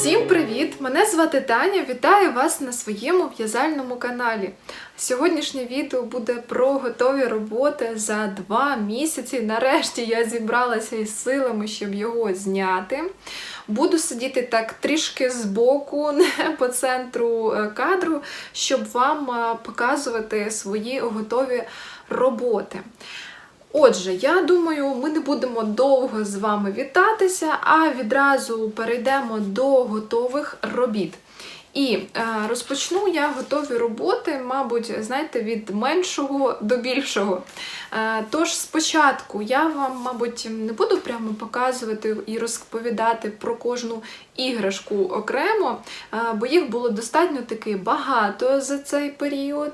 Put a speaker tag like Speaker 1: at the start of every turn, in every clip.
Speaker 1: Всім привіт! Мене звати Таня. Вітаю вас на своєму в'язальному каналі. Сьогоднішнє відео буде про готові роботи за два місяці. Нарешті я зібралася із силами, щоб його зняти. Буду сидіти так трішки збоку, не по центру е, кадру, щоб вам е, показувати свої готові роботи. Отже, я думаю, ми не будемо довго з вами вітатися, а відразу перейдемо до готових робіт. І е, розпочну я готові роботи, мабуть, знаєте, від меншого до більшого. Е, тож спочатку я вам, мабуть, не буду прямо показувати і розповідати про кожну іграшку окремо, е, бо їх було достатньо таки багато за цей період.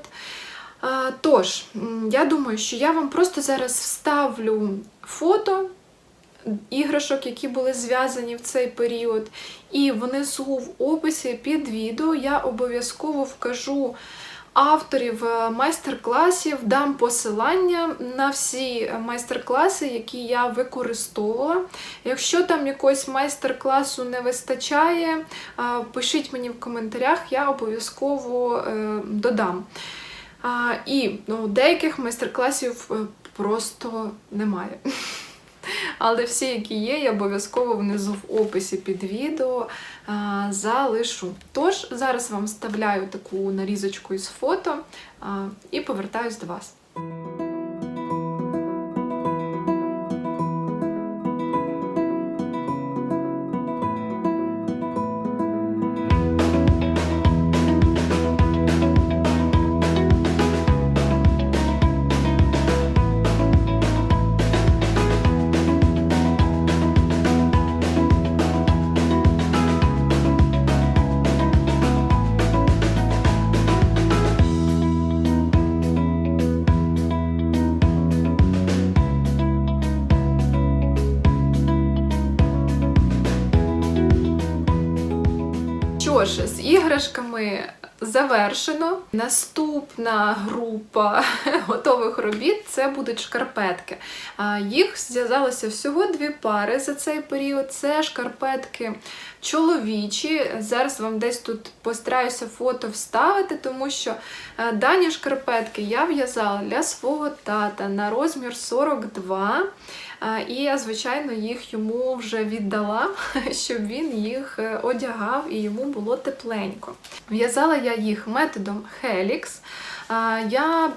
Speaker 1: Тож, я думаю, що я вам просто зараз вставлю фото іграшок, які були зв'язані в цей період, і внизу в описі під відео я обов'язково вкажу авторів е, майстер-класів, дам посилання на всі майстер-класи, які я використовувала. Якщо там якогось майстер-класу не вистачає, е, пишіть мені в коментарях, я обов'язково е, додам. А, І ну, деяких майстер-класів е, просто немає. Але всі, які є, я обов'язково внизу в описі під відео а, залишу. Тож, зараз вам вставляю таку нарізочку із фото а, і повертаюсь до вас. Іграшками завершено. Наступна група готових робіт це будуть шкарпетки. Їх зв'язалося всього дві пари за цей період. Це шкарпетки чоловічі. Зараз вам десь тут постараюся фото вставити, тому що дані шкарпетки я в'язала для свого тата на розмір 42. І я, звичайно, їх йому вже віддала, щоб він їх е, одягав і йому було тепленько. В'язала я їх методом Helix. Я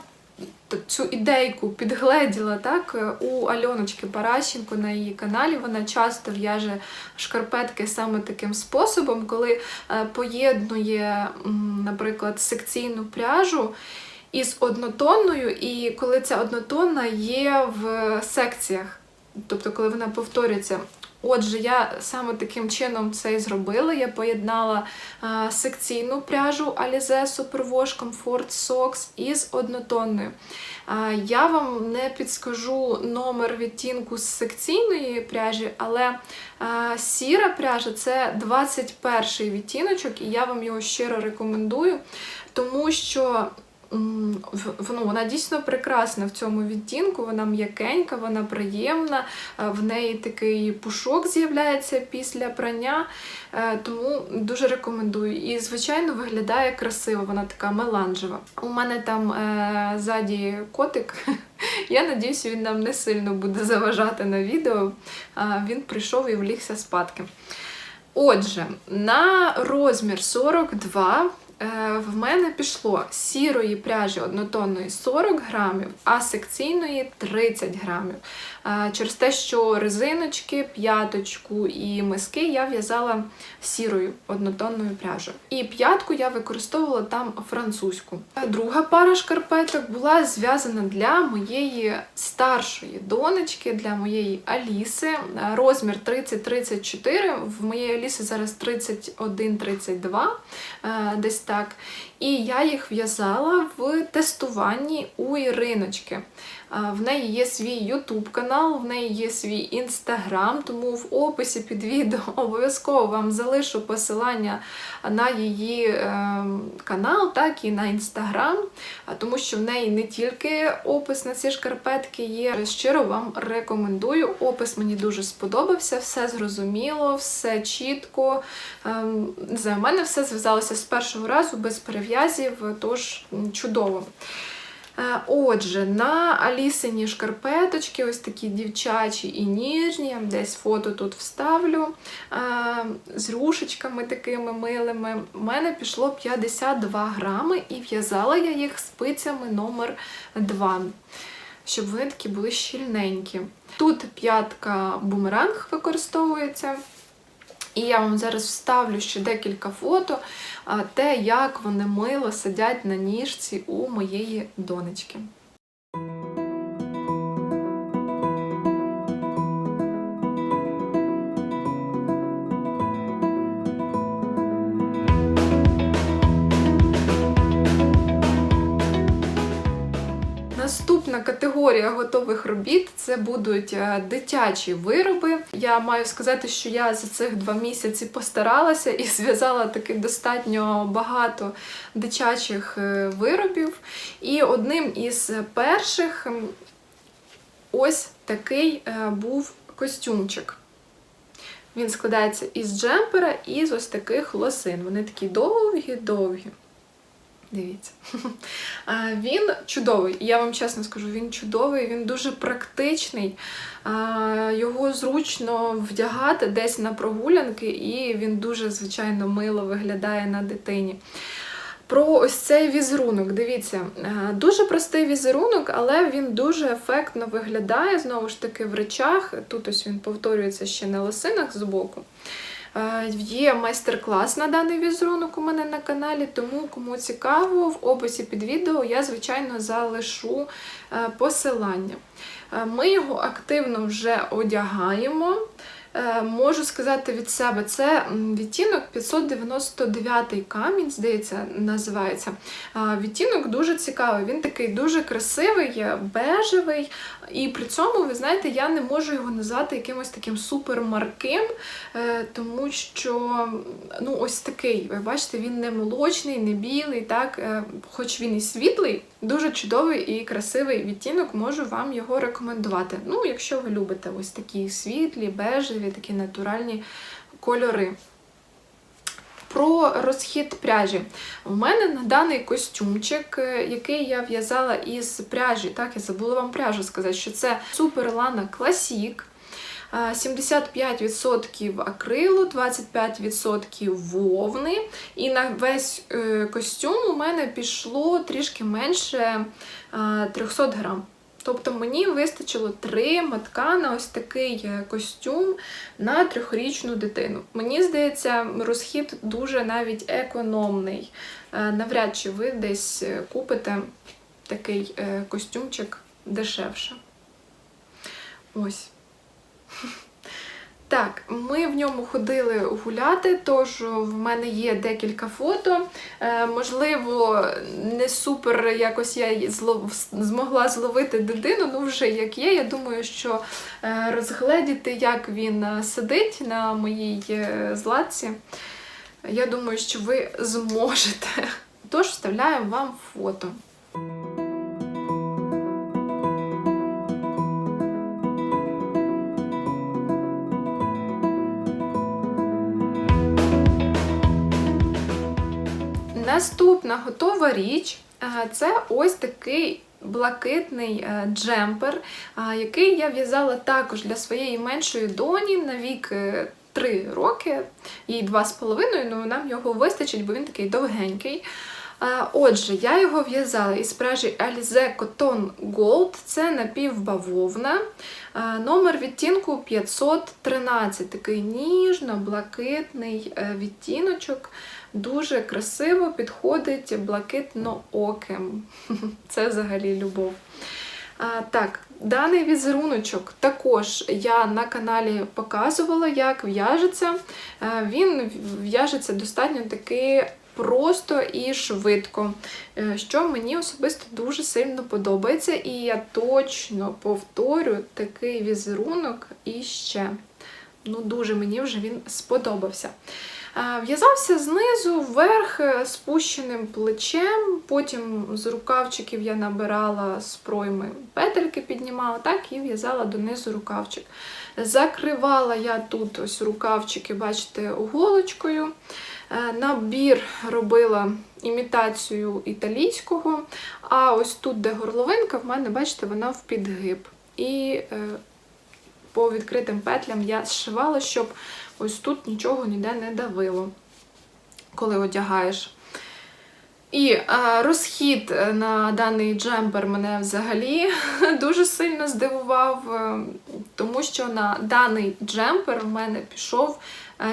Speaker 1: цю ідейку підгледіла так е, у Альоночки Паращенко на її каналі. Вона часто в'яже шкарпетки саме таким способом, коли е, поєднує, наприклад, секційну пряжу. Із однотонною, і коли ця однотонна є в секціях, тобто коли вона повторюється. Отже, я саме таким чином це і зробила. Я поєднала а, секційну пряжу Alize Superwash Comfort Socks із однотонною. А, я вам не підскажу номер відтінку з секційної пряжі, але а, сіра пряжа це 21 відтіночок, і я вам його щиро рекомендую, тому що. Ну, вона дійсно прекрасна в цьому відтінку, вона м'якенька, вона приємна, е, в неї такий пушок з'являється після прання, е, тому дуже рекомендую. І, звичайно, виглядає красиво, вона така меланжева. У мене там е, ззаді котик. Я надіюся, він нам не сильно буде заважати на відео. Він прийшов і влігся спадки. Отже, на розмір 42 е, в мене пішло сірої пряжі однотонної 40 грамів, а секційної 30 грамів. Е, Через те, що резиночки, п'яточку і миски я в'язала сірою однотонною пряжею. І п'ятку я використовувала там французьку. Е, Друга пара шкарпеток була зв'язана для моєї старшої донечки, для моєї Аліси. Е, Розмір 30-34. В моєї Аліси зараз 31-32, е, десь так. І я їх в'язала в тестуванні у Іриночки. В неї є свій YouTube канал, в неї є свій інстаграм, тому в описі під відео обов'язково вам залишу посилання на її е, канал, так і на інстаграм, тому що в неї не тільки опис на ці шкарпетки є. Щиро вам рекомендую. Опис мені дуже сподобався, все зрозуміло, все чітко. Ем, Не мене все зв'язалося з першого разу без перев'язів, тож чудово. Е, Отже, на Алісині шкарпеточки, ось такі дівчачі і ніжні, я десь фото тут вставлю, е, з рушечками такими милими. У мене пішло 52 грами і в'язала я їх спицями номер 2 щоб вони такі були щільненькі. Тут п'ятка бумеранг використовується. І я вам зараз вставлю ще декілька фото, те, як вони мило сидять на ніжці у моєї донечки. Категорія готових робіт це будуть е, дитячі вироби. Я маю сказати, що я за цих два місяці постаралася і зв'язала таки достатньо багато дитячих е, виробів. І одним із перших ось такий е, був костюмчик. Він складається із джемпера і з ось таких лосин. Вони такі довгі-довгі. Дивіться. Він чудовий, я вам чесно скажу, він чудовий, він дуже практичний. Його зручно вдягати десь на прогулянки, і він дуже, звичайно, мило виглядає на дитині. Про ось цей візерунок. Дивіться, дуже простий візерунок, але він дуже ефектно виглядає. Знову ж таки, в речах. Тут ось він повторюється ще на лосинах збоку. Е, Є майстер-клас на даний візерунок у мене на каналі, тому кому цікаво, в описі під відео я, звичайно, залишу е, посилання. Е, Ми його активно вже одягаємо. Е, Можу сказати від себе, це відтінок 599 камінь, здається, називається. Відтінок дуже цікавий, він такий дуже красивий, е, бежевий. І при цьому, ви знаєте, я не можу його назвати якимось таким супермарким, е, тому що ну, ось такий, ви бачите, він не молочний, не білий, так, хоч він і світлий, дуже чудовий і красивий відтінок, можу вам його рекомендувати. Ну, якщо ви любите ось такі світлі, бежеві, такі натуральні кольори. Про розхід пряжі. У мене на даний костюмчик, е, який я в'язала із пряжі, так, я забула вам пряжу сказати, що це Classic. Е, 75% акрилу, 25% вовни. І на весь е, костюм у мене пішло трішки менше е, 300 грам. Тобто мені вистачило три матка на ось такий е, костюм на трьохрічну дитину. Мені здається, розхід дуже навіть економний. Е, Навряд чи ви десь е, купите такий костюмчик дешевше. Ось. Так, ми в ньому ходили гуляти, тож в мене є декілька фото. Е, можливо, не супер якось я злов... змогла зловити дитину, ну вже як є. Я думаю, що е, розгледіти, як він е, сидить на моїй е, златці, я думаю, що ви зможете. Тож вставляємо вам фото. Наступна готова річ е, це ось такий блакитний е, джемпер, е, який я в'язала також для своєї меншої доні на вік 3 роки, їй 2,5, ну нам його вистачить, бо він такий довгенький. Отже, я його в'язала із пряжі Alize Cotton Gold, це напівбавовна. Номер відтінку 513, такий ніжно-блакитний відтіночок. Дуже красиво підходить блакитно-оким. Це взагалі любов. А, Так, даний візеруночок також я на каналі показувала, як в'яжеться. Він в'яжеться достатньо таки просто і швидко, е, що мені особисто дуже сильно подобається, і я точно повторю такий візерунок іще. Ну, дуже мені вже він сподобався. В'язався знизу вверх е, спущеним плечем, потім з рукавчиків я набирала з пройми петельки, піднімала, так і в'язала донизу рукавчик. Закривала я тут ось рукавчики, бачите, голочкою. Е, Набір робила імітацію італійського, а ось тут, де горловинка, в мене, бачите, вона в підгиб. І е, по відкритим петлям я зшивала, щоб ось тут нічого ніде не давило, коли одягаєш. І е, розхід е, на даний джемпер мене взагалі дуже сильно здивував, е, тому що на даний джемпер в мене пішов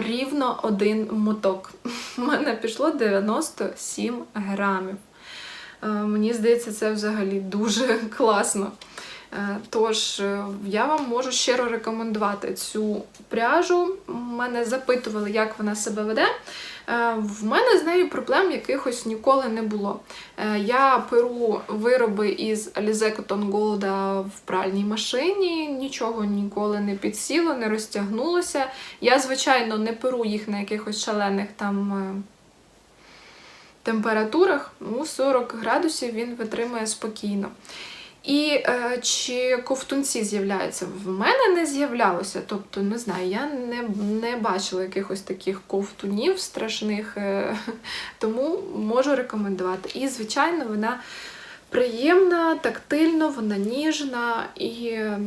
Speaker 1: рівно один моток. У мене пішло 97 грамів. Мені здається, це взагалі дуже класно. Е, Тож, е, я вам можу щиро рекомендувати цю пряжу. Мене запитували, як вона себе веде. Е, В мене з нею проблем якихось ніколи не було. Я перу вироби із Alize Cotton Gold в пральній машині, нічого ніколи не підсіло, не розтягнулося. Я, звичайно, не перу їх на якихось шалених там. Температурах ну, 40 градусів він витримує спокійно. І е, чи ковтунці з'являються? В мене не з'являлося. Тобто, не знаю, я не, не бачила якихось таких ковтунів страшних, е, тому можу рекомендувати. І, звичайно, вона приємна, тактильно, вона ніжна і е,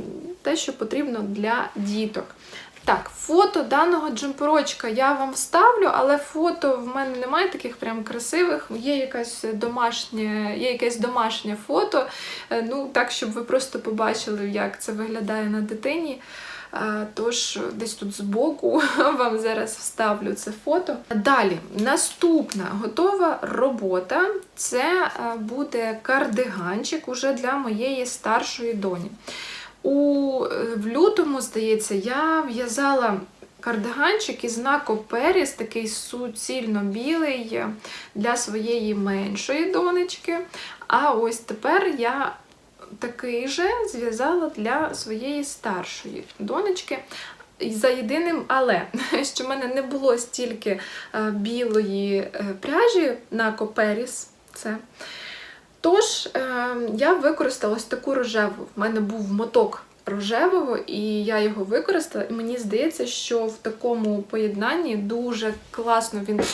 Speaker 1: те, що потрібно для діток. Так, фото даного джемперочка я вам вставлю, але фото в мене немає таких прям красивих. Є якась домашнє, є якесь домашнє фото. е, Ну, так, щоб ви просто побачили, як це виглядає на дитині. Е, Тож десь тут збоку вам зараз вставлю це фото. Далі, наступна готова робота це е, буде кардиганчик уже для моєї старшої доні. У е, в лютому, здається, я в'язала кардиганчик із Нако Періс, такий суцільно білий е, для своєї меншої донечки. А ось тепер я такий же зв'язала для своєї старшої донечки. За єдиним але, що в мене не було стільки е, білої пряжі на Коперіс. Це. Тож е, я використала ось таку рожеву. В мене був моток рожевого, і я його використала. І мені здається, що в такому поєднанні дуже класно він е,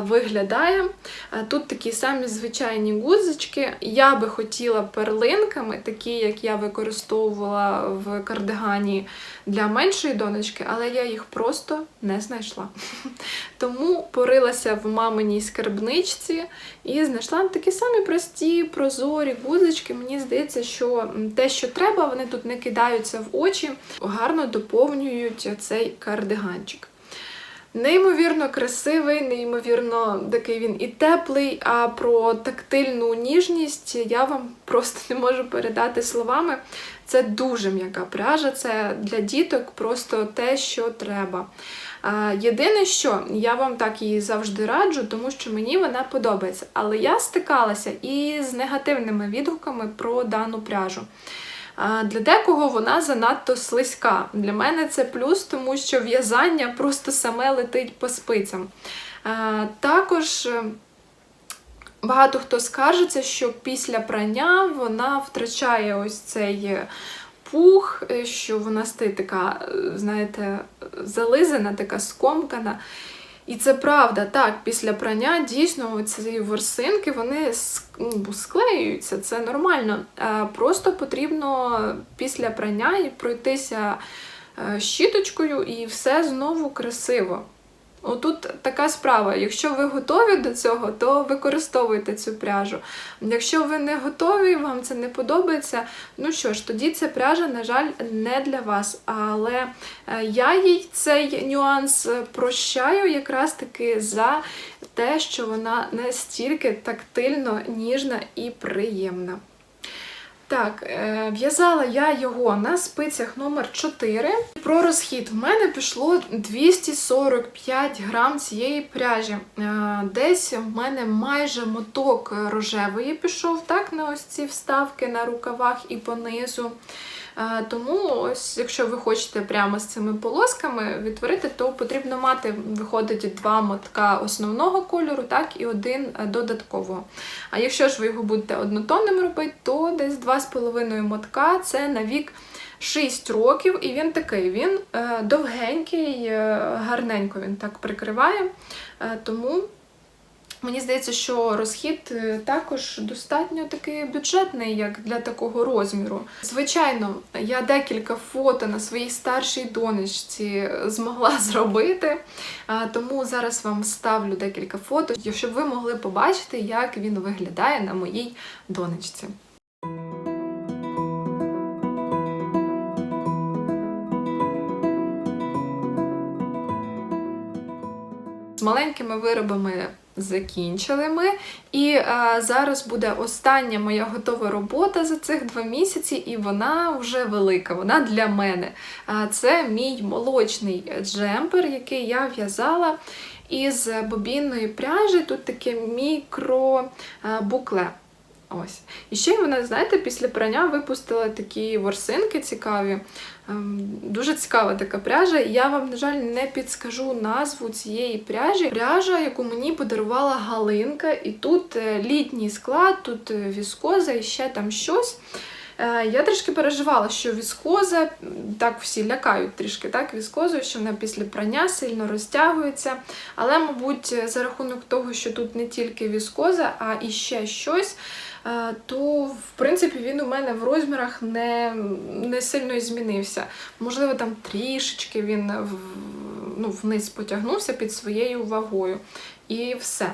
Speaker 1: виглядає. Е, Тут такі самі звичайні гудзички. Я би хотіла перлинками, такі, як я використовувала в кардигані для меншої донечки, але я їх просто не знайшла. Тому порилася в маминій скарбничці і знайшла такі самі прості, прозорі гудзички. Мені здається, що те, що треба, вони тут не кидаються в очі, гарно доповнюють цей кардиганчик. Неймовірно красивий, неймовірно такий він і теплий, а про тактильну ніжність я вам просто не можу передати словами. Це дуже м'яка пряжа, це для діток просто те, що треба. Єдине, що я вам так її завжди раджу, тому що мені вона подобається. Але я стикалася і з негативними відгуками про дану пряжу. Для декого вона занадто слизька. Для мене це плюс, тому що в'язання просто саме летить по спицям. Також багато хто скаржиться, що після прання вона втрачає ось цей е, пух, е, що вона стає така, е, знаєте, зализана, така скомкана. І це правда, так, після прання дійсно ці ворсинки вони ну, склеюються, це нормально. Просто потрібно після прання пройтися щіточкою, і все знову красиво. Отут така справа. Якщо ви готові до цього, то використовуйте цю пряжу. Якщо ви не готові, вам це не подобається, ну що ж, тоді ця пряжа, на жаль, не для вас. Але е, я їй цей нюанс прощаю якраз таки за те, що вона настільки тактильно ніжна і приємна. Так, е, в'язала я його на спицях номер 4. Про розхід в мене пішло 245 грам цієї пряжі. Е, Десь в мене майже моток рожевої пішов, так, на ось ці вставки на рукавах і понизу. Е, Тому, ось, якщо ви хочете прямо з цими полосками відтворити, то потрібно мати, виходить, два мотка основного кольору, так, і один е, додаткового. А якщо ж ви його будете однотонним робити, то десь 2,5 мотка це на вік 6 років, і він такий, він е, довгенький, гарненько він так прикриває. Тому Мені здається, що розхід е, також достатньо такий бюджетний, як для такого розміру. Звичайно, я декілька фото на своїй старшій донечці змогла зробити, тому зараз вам ставлю декілька фото, щоб ви могли побачити, як він виглядає на моїй донечці. З маленькими виробами закінчили ми. І е, зараз буде остання моя готова робота за цих два місяці, і вона вже велика, вона для мене. Е, це мій молочний джемпер, який я в'язала із бобінної пряжі. Тут таке мікро-букле. Ось. І ще вона, знаєте, після прання випустила такі ворсинки цікаві. Ем, Дуже цікава така пряжа. Я вам, на жаль, не підскажу назву цієї пряжі. Пряжа, яку мені подарувала Галинка, і тут е, літній склад, тут е, віскоза і ще там щось. Е, Я трішки переживала, що віскоза, так всі лякають трішки так, віскозою, що вона після прання сильно розтягується. Але, мабуть, за рахунок того, що тут не тільки віскоза, а і ще щось, то в принципі він у мене в розмірах не, не сильно змінився. Можливо, там трішечки він ну, вниз потягнувся під своєю вагою. І все.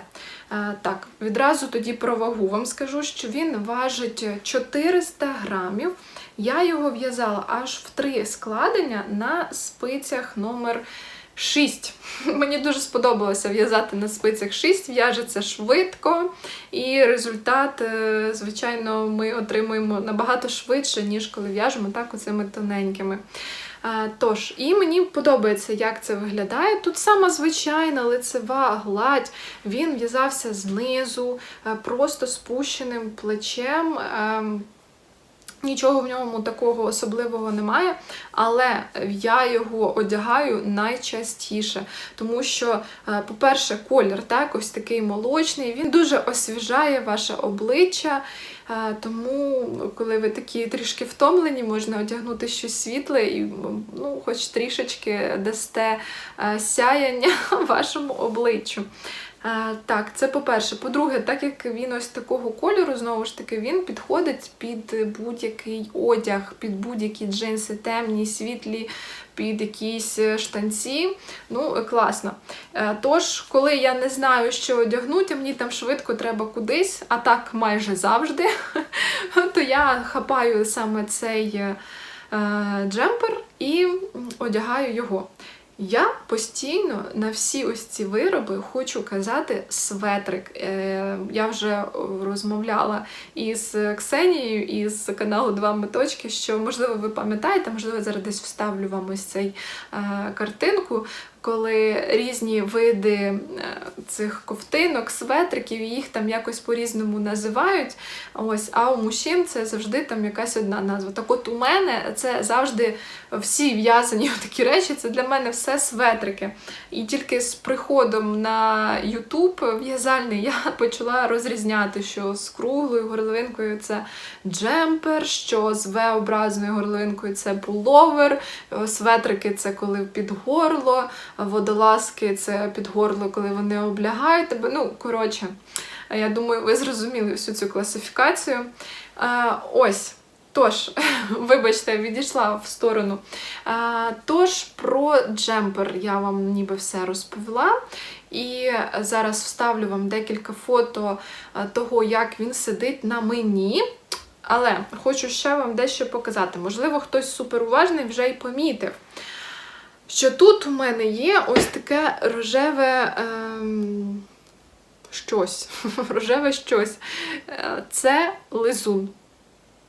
Speaker 1: Е, Так, відразу тоді про вагу вам скажу, що він важить 400 грамів. Я його в'язала аж в три складення на спицях номер 6. Мені дуже сподобалося в'язати на спицях 6, в'яжеться швидко, і результат, е, звичайно, ми отримуємо набагато швидше, ніж коли в'яжемо так оцими тоненькими. Е, Тож, і мені подобається, як це виглядає. Тут сама звичайна лицева гладь, він в'язався знизу, е, просто спущеним плечем. Нічого в ньому такого особливого немає, але я його одягаю найчастіше, тому що, е, по-перше, колір так, ось такий молочний, він дуже освіжає ваше обличчя. е, Тому, коли ви такі трішки втомлені, можна одягнути щось світле і ну, хоч трішечки дасте е, сяяння вашому обличчю. Так, це по-перше. По-друге, так як він ось такого кольору, знову ж таки, він підходить під будь-який одяг, під будь-які джинси, темні, світлі, під якісь е, штанці. Ну, е, класно. Е, Тож, коли я не знаю, що одягнути, мені там швидко треба кудись, а так майже завжди, то я хапаю саме цей джемпер і одягаю його. Я постійно на всі ось ці вироби хочу казати светрик. Е, я вже розмовляла із Ксенією із каналу Два Меточки, що, можливо, ви пам'ятаєте, можливо, зараз десь вставлю вам ось цей е, картинку, коли різні види е, цих ковтинок, светриків, їх там якось по-різному називають. Ось, а у мужчин це завжди там якась одна назва. Так от у мене це завжди всі в'язані такі речі, це для мене все светрики. І тільки з приходом на YouTube в'язальний я почала розрізняти, що з круглою горловинкою це джемпер, що з V-образною горловинкою це пуловер, светрики це коли під горло, водолазки це під горло, коли вони облягають тебе. Ну, коротше, я думаю, ви зрозуміли всю цю класифікацію. Е, Ось. Тож, вибачте, відійшла в сторону. А, тож, про джемпер я вам ніби все розповіла. І зараз вставлю вам декілька фото того, як він сидить на мені. Але хочу ще вам дещо показати. Можливо, хтось суперуважний вже й помітив, що тут у мене є ось таке рожеве. Ем... Щось, рожеве щось. Е, Це лизун.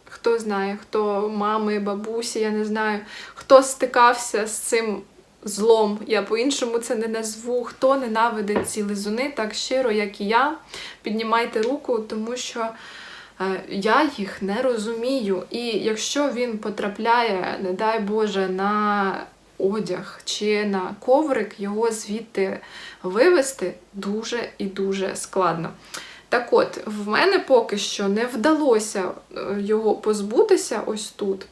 Speaker 1: хто знає, хто мами, бабусі, я не знаю, хто стикався з цим злом, я по-іншому це не назву. Хто ненавидить ці лизуни так щиро, як і я, піднімайте руку, тому що е, я їх не розумію. І якщо він потрапляє, не дай Боже, на одяг чи на коврик, його звідти вивести дуже і дуже складно. Так от, в мене поки що не вдалося е, його позбутися ось тут.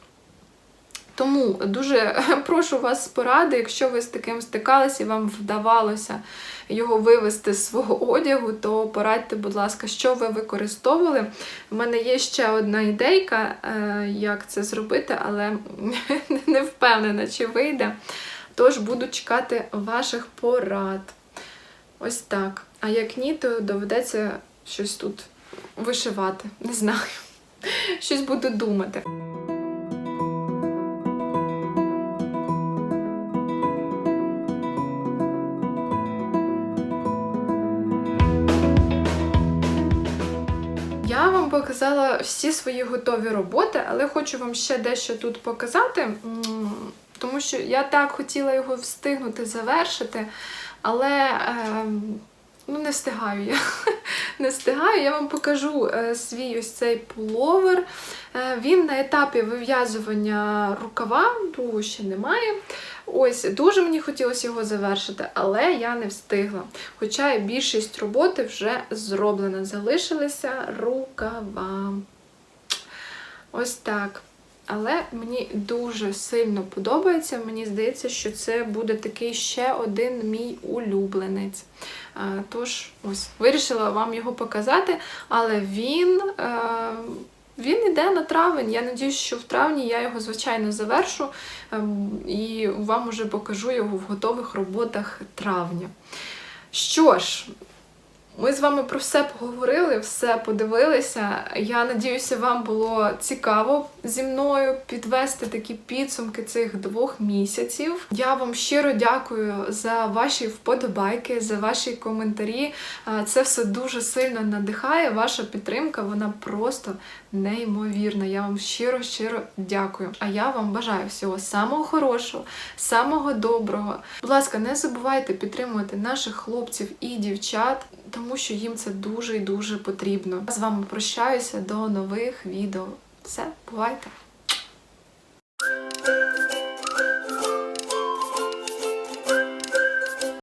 Speaker 1: Тому дуже прошу вас з поради, якщо ви з таким стикалися і вам вдавалося його вивести з свого одягу, то порадьте, будь ласка, що ви використовували. У мене є ще одна ідейка, е, як це зробити, але не впевнена, чи вийде. Тож буду чекати ваших порад. Ось так. А як ні, то доведеться щось тут вишивати. Не знаю. Щось буду думати. Показала всі свої готові роботи, але хочу вам ще дещо тут показати, тому що я так хотіла його встигнути завершити, але ем, ну, не встигаю я. Не встигаю, я вам покажу е, свій ось цей пуловер. Е, Він на етапі вив'язування рукава, другого ще немає. Ось дуже мені хотілося його завершити, але я не встигла. Хоча більшість роботи вже зроблена. Залишилися рукава. Ось так. Але мені дуже сильно подобається. Мені здається, що це буде такий ще один мій улюбленець. Тож, ось, вирішила вам його показати, але він. е, Він іде на травень. Я надіюсь, що в травні я його, звичайно, завершу ем, і вам уже покажу його в готових роботах травня. Що ж, ми з вами про все поговорили, все подивилися. Я надіюся, вам було цікаво зі мною підвести такі підсумки цих двох місяців. Я вам щиро дякую за ваші вподобайки, за ваші коментарі. Це все дуже сильно надихає. Ваша підтримка, вона просто неймовірна. Я вам щиро, щиро дякую. А я вам бажаю всього самого хорошого, самого доброго. Будь ласка, не забувайте підтримувати наших хлопців і дівчат, тому що їм це дуже і дуже потрібно. Я з вами прощаюся до нових відео. Все, бувайте!